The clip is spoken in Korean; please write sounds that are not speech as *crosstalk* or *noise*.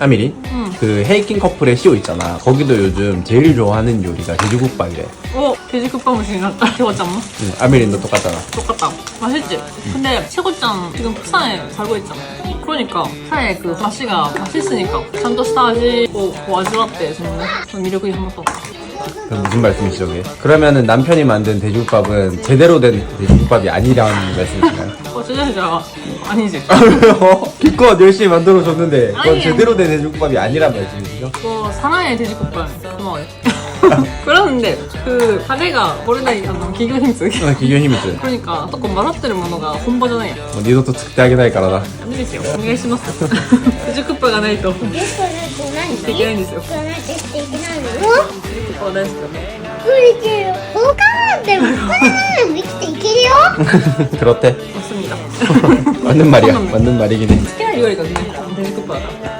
아미리? 응. 그 헤이킹 커플의 쇼 있잖아. 거기도 요즘 제일 좋아하는 요리가 돼지국밥이래. 어 돼지국밥은 생각났다 최고짱 *laughs* 응, 아미리도 똑같잖아. 똑같다 맛있지? 근데 최고짱 지금 부산에 살고 있잖아 그러니까 부산에 그 맛이가 맛있으니까 참도 스타시고 와주었대 저는 미력이 한번 더 그 무슨 말씀이시죠, 그게? 그러면은 남편이 만든 돼지국밥은 제대로 된 돼지국밥이 아니라는 말씀이신가요? 어 진짜 아니지 아, 왜요? 기껏 열심히 만들어줬는데 그건 아니. 제대로 된 돼지국밥이 아니란 말씀이시죠? 그 사나이의 돼지국밥 *laughs* 고마워요 *laughs* 그러는데 그 가게가 모르다니 아 기교 힘쓰 아, 기교 힘이지. 그러니까 조금 말았더는ものが本場じゃない 뭐, 니도 또 특대 하게ないからな. いいですよお願いします돼지국밥がないとゲストなんて何で きないんですよゲストなんて素敵なの 어大好きだね無理けよお母さんでもこれなら生きていけるよ *laughs* 그렇대. 맞습니다 *laughs* 맞는 말이야. 맞는 말이긴 해.好きな料理がね돼지국밥다